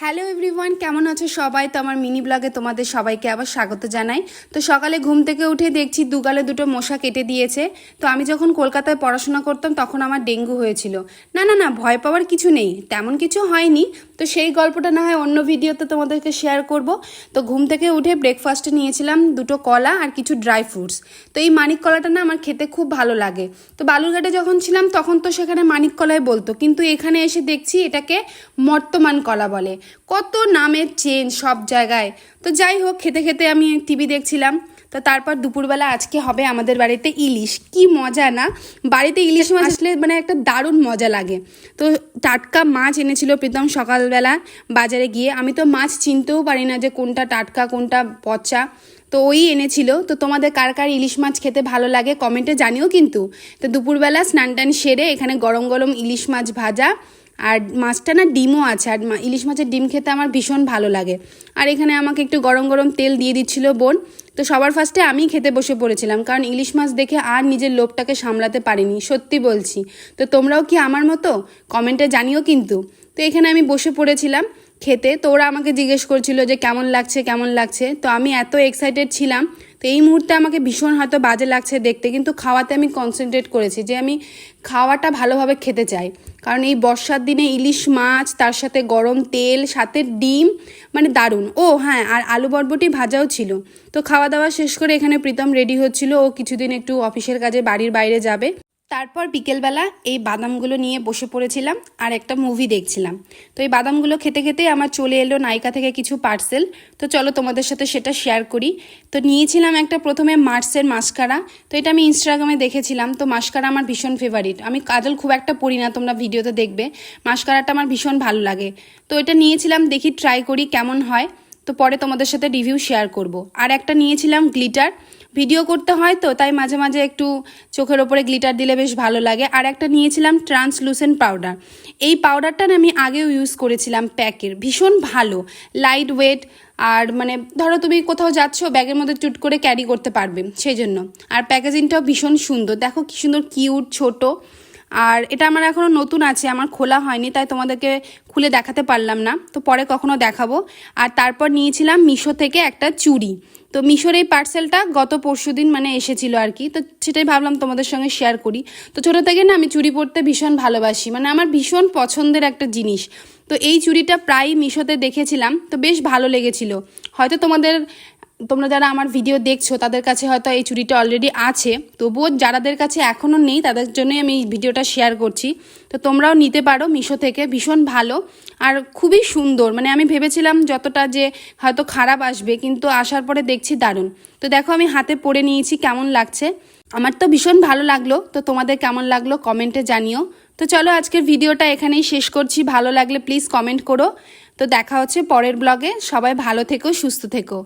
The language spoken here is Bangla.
হ্যালো এভরিওয়ান কেমন আছো সবাই? তো আমার মিনি ব্লগে তোমাদের সবাইকে আবার স্বাগত জানাই। তো সকালে ঘুম থেকে উঠে দেখছি দুগালে দুটো মশা কেটে দিয়েছে। তো আমি যখন কলকাতায় পড়াশোনা করতাম তখন আমার ডেঙ্গু হয়েছিল। না না না, ভয় পাওয়ার কিছু নেই, তেমন কিছু হয়নি। তো সেই গল্পটা না হয় অন্য ভিডিওতে তোমাদেরকে শেয়ার করব। তো ঘুম থেকে উঠে ব্রেকফাস্টে নিয়েছিলাম দুটো কলা আর কিছু ড্রাই ফ্রুটস তো এই মানিক কলাটা না আমার খেতে খুব ভালো লাগে। তো বালুরঘাটে যখন ছিলাম তখন তো সেখানে মানিক কলাই বলতো। কিন্তু এখানে এসে দেখছি এটাকে মর্তমান কলা বলে। কত নামের চেঞ্জ সব জায়গায়। তো যাই হোক, খেতে খেতে আমি টিভি দেখছিলাম। তো তারপর দুপুরবেলা আজকে হবে আমাদের বাড়িতে ইলিশ। কি মজা না? বাড়িতে ইলিশ মাছ আসলে মানে একটা দারুণ মজা লাগে। তো টাটকা মাছ এনেছিল প্রীতম সকালবেলা বাজারে গিয়ে। আমি তো মাছ চিনতেও পারি না যে কোনটা টাটকা, কোনটা পচা। তো ওই এনেছিল। তো তোমাদের কার কার ইলিশ মাছ খেতে ভালো লাগে কমেন্টে জানিও কিন্তু। তো দুপুরবেলা স্নান টান সেরে এখানে গরম গরম ইলিশ মাছ ভাজা। আর মাছটা না ডিমও আছে, আর ইলিশ মাছের ডিম খেতে আমার ভীষণ ভালো লাগে। আর এখানে আমাকে একটু গরম গরম তেল দিয়ে দিচ্ছিল বোন। তো সবার ফার্স্টে আমি খেতে বসে পড়েছিলাম, কারণ ইলিশ মাছ দেখে আর নিজের লোভটাকে সামলাতে পারিনি, সত্যি বলছি। তো তোমরাও কি আমার মতো? কমেন্টে জানিও কিন্তু। তো এখানে আমি বসে পড়েছিলাম খেতে, তো ওরা আমাকে জিজ্ঞেস করছিল যে কেমন লাগছে কেমন লাগছে? তো আমি এত এক্সাইটেড ছিলাম তো এই মুহূর্তে আমাকে ভীষণ হয়তো বাজে লাগছে দেখতে, কিন্তু খাওয়াতে আমি কনসেন্ট্রেট করেছি যে আমি খাওয়াটা ভালোভাবে খেতে চাই। কারণ এই বর্ষার দিনে ইলিশ মাছ, তার সাথে গরম তেল, সাথে ডিম মানে দারুণ। ও হ্যাঁ আর আলু বরবটি ভাজাও ছিল। তো খাওয়া দাওয়া শেষ করে এখানে প্রীতম রেডি হচ্ছিল। ও কিছুদিন একটু অফিসের কাজে বাড়ির বাইরে যাবে। তারপর বিকেলবেলা এই বাদামগুলো নিয়ে বসে পড়েছিলাম আর একটা মুভি দেখছিলাম। তো এই বাদামগুলো খেতে খেতে আমার চলে এলো নাইকা থেকে কিছু পার্সেল তো চলো তোমাদের সাথে সেটা শেয়ার করি। তো নিয়েছিলাম একটা প্রথমে মার্সের মাস্কারা তো এটা আমি ইনস্টাগ্রামে দেখেছিলাম। তো মাস্কারা আমার ভীষণ ফেভারিট আমি কাজল খুব একটা পড়ি না, তোমরা ভিডিওতে দেখবে। মাস্কারাটা আমার ভীষণ ভালো লাগে। তো এটা নিয়েছিলাম, দেখি ট্রাই করি কেমন হয়। তো পরে তোমাদের সাথে রিভিউ শেয়ার করব। আর একটা নিয়েছিলাম গ্লিটার ভিডিও করতে হয় তো, তাই মাঝে মাঝে একটু চোখের ওপরে গ্লিটার দিলে বেশ ভালো লাগে। আর একটা নিয়েছিলাম ট্রান্সলুসেন্ট পাউডার এই পাউডারটা আমি আগেও ইউজ করেছিলাম প্যাকের। ভীষণ ভালো লাইট ওয়েট আর মানে ধরো তুমি কোথাও যাচ্ছ, ব্যাগের মধ্যে টুট করে ক্যারি করতে পারবে, সেই জন্য। আর প্যাকেজিংটাও ভীষণ সুন্দর। দেখো কি সুন্দর কিউট ছোট। আর এটা আমার এখনও নতুন আছে, আমার খোলা হয়নি, তাই তোমাদেরকে খুলে দেখাতে পারলাম না। তো পরে কখনো দেখাবো। আর তারপর নিয়েছিলাম মিশো থেকে একটা চুড়ি। তো মিশোর এই পার্সেলটা গত পরশু দিন মানে এসেছিল আর কি, তো সেটাই ভাবলাম তোমাদের সঙ্গে শেয়ার করি। তো ছোটো থেকে না আমি চুড়ি পরতে ভীষণ ভালোবাসি মানে আমার ভীষণ পছন্দের একটা জিনিস। তো এই চুড়িটা প্রায় মিশোতে দেখেছিলাম, তো বেশ ভালো লেগেছিল। হয়তো তোমাদের তোমরা যারা আমার ভিডিও দেখছ, তাদের কাছে হয়তো এই চুড়িটা অলরেডি আছে। তবুও যারাদের কাছে এখনও নেই, তাদের জন্যই আমি এই ভিডিওটা শেয়ার করছি। তো তোমরাও নিতে পারো মিশো থেকে, ভীষণ ভালো আর খুবই সুন্দর। মানে আমি ভেবেছিলাম যতটা যে হয়তো খারাপ আসবে, কিন্তু আসার পরে দেখছি দারুণ। তো দেখো আমি হাতে পরে নিয়েছি কেমন লাগছে। আমার তো ভীষণ ভালো লাগল, তো তোমাদের কেমন লাগল কমেন্টে জানিও। তো চলো আজকের ভিডিওটা এখানেই শেষ করছি। ভালো লাগলে প্লিজ কমেন্ট করো। তো দেখা হচ্ছে পরের ব্লগে সবাই ভালো থেকো, সুস্থ থেকো।